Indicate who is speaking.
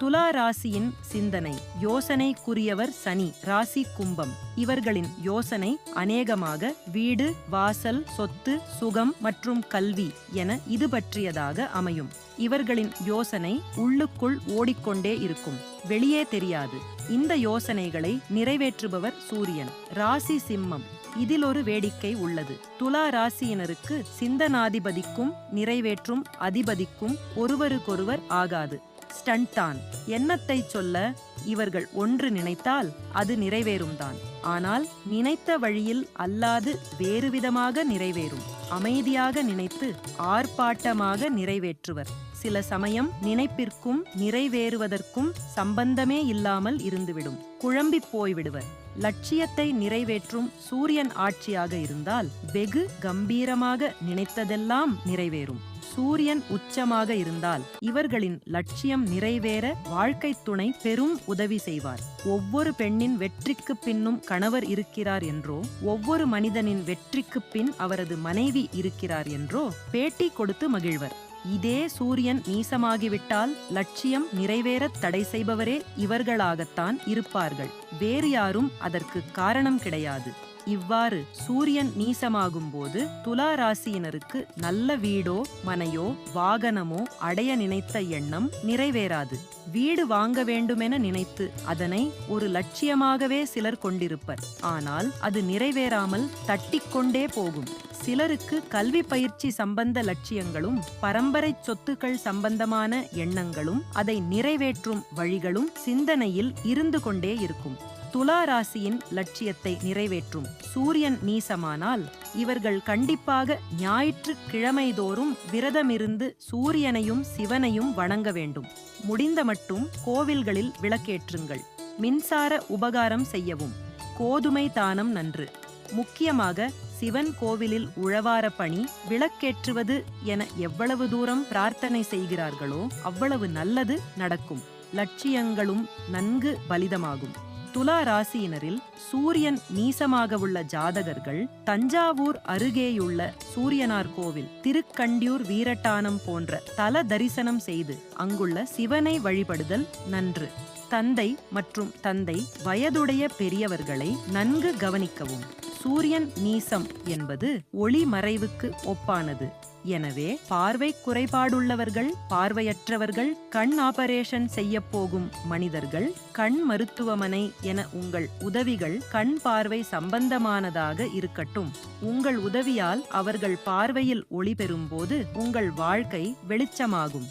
Speaker 1: துலா ராசியின் சிந்தனை. யோசனைக்குரியவர் சனி ராசி கும்பம். இவர்களின் யோசனை அநேகமாக வீடு வாசல் சொத்து சுகம் மற்றும் கல்வி என இது பற்றியதாக அமையும். இவர்களின் யோசனை உள்ளுக்குள் ஓடிக்கொண்டே இருக்கும். வெளியே தெரியாது. இந்த யோசனைகளை நிறைவேற்றுபவர் சூரியன். ராசி சிம்மம். இதில் ஒரு வேடிக்கை உள்ளது. துலா ராசியினருக்கு சிந்தனாதிபதிக்கும் நிறைவேற்றும் அதிபதிக்கும் ஒருவருக்கொருவர் ஆகாது. ஸ்டன்டான் எண்ணத்தை சொல்ல இவர்கள் ஒன்று நினைத்தால் அது நிறைவேறும்தான். ஆனால் நினைத்த வழியில் அல்லாது வேறுவிதமாக நிறைவேறும். அமைதியாக நினைத்து ஆர்ப்பாட்டமாக நிறைவேற்றுவர். சில சமயம் நினைப்பிற்கும் நிறைவேறுவதற்கும் சம்பந்தமே இல்லாமல் இருந்துவிடும். குழம்பிப் போய்விடுவர். லட்சியத்தை நிறைவேற்றும் சூரியன் ஆட்சியாக இருந்தால் வெகு கம்பீரமாக நினைத்ததெல்லாம் நிறைவேறும். சூரியன் உச்சமாக இருந்தால் இவர்களின் லட்சியம் நிறைவேற வாழ்க்கை துணை பெரும் உதவி செய்வார். ஒவ்வொரு பெண்ணின் வெற்றிக்கு பின்னும் கணவர் இருக்கிறார் என்றோ ஒவ்வொரு மனிதனின் வெற்றிக்கு பின் அவரது மனைவி இருக்கிறார் என்றோ பேட்டி கொடுத்து மகிழ்வர். இதே சூரியன் நீசமாகிவிட்டால் லட்சியம் நிறைவேறத் தடை செய்பவரே இவர்களாகத்தான் இருப்பார்கள். வேறு யாரும் அதற்கு காரணம் கிடையாது. இவ்வாறு சூரியன் நீசமாகும் போது துலா ராசியினருக்கு நல்ல வீடோ மனையோ வாகனமோ அடைய நினைத்த எண்ணம் நிறைவேறாது. வீடு வாங்க வேண்டுமென நினைத்து அதனை ஒரு லட்சியமாகவே சிலர் கொண்டிருப்பர். ஆனால் அது நிறைவேறாமல் தட்டிக்கொண்டே போகும். சிலருக்கு கல்வி பயிற்சி சம்பந்த லட்சியங்களும் பரம்பரை சொத்துக்கள் சம்பந்தமான எண்ணங்களும் அதை நிறைவேற்றும் வழிகளும் சிந்தனையில் இருந்து கொண்டே இருக்கும். துலா ராசியின் லட்சியத்தை நிறைவேற்றும். சூரியன் நீசமானால் இவர்கள் கண்டிப்பாக ஞாயிற்று கிழமைதோறும் விரதமிருந்து சூரியனையும் சிவனையும் வணங்க வேண்டும். முடிந்த மட்டும் கோவில்களில் விளக்கேற்றுங்கள். மின்சார உபகாரம் செய்யவும். கோதுமை தானம் நன்று. முக்கியமாக சிவன் கோவிலில் உழவார பணி விளக்கேற்றுவது என எவ்வளவு தூரம் பிரார்த்தனை செய்கிறார்களோ அவ்வளவு நல்லது நடக்கும். லட்சியங்களும் நன்கு பலிதமாகும். துலா ராசியினரில் சூரியன் நீசமாக உள்ள ஜாதகர்கள் தஞ்சாவூர் அருகேயுள்ள சூரியனார் கோவில் திருக்கண்டியூர் வீரட்டானம் போன்ற தல தரிசனம் செய்து அங்குள்ள சிவனை வழிபடுதல் நன்று. தந்தை மற்றும் தந்தை வயதுடைய பெரியவர்களை நன்கு கவனிக்கவும். சூரியன் நீசம் என்பது ஒளி மறைவுக்கு ஒப்பானது. எனவே பார்வை குறைபாடுள்ளவர்கள் பார்வையற்றவர்கள் கண் ஆபரேஷன் செய்ய போகும் மனிதர்கள் கண் மருத்துவமனை என உங்கள் உதவிகள் கண் பார்வை சம்பந்தமானதாக இருக்கட்டும். உங்கள் உதவியால் அவர்கள் பார்வையில் ஒளி பெறும்போது உங்கள் வாழ்க்கை வெளிச்சமாகும்.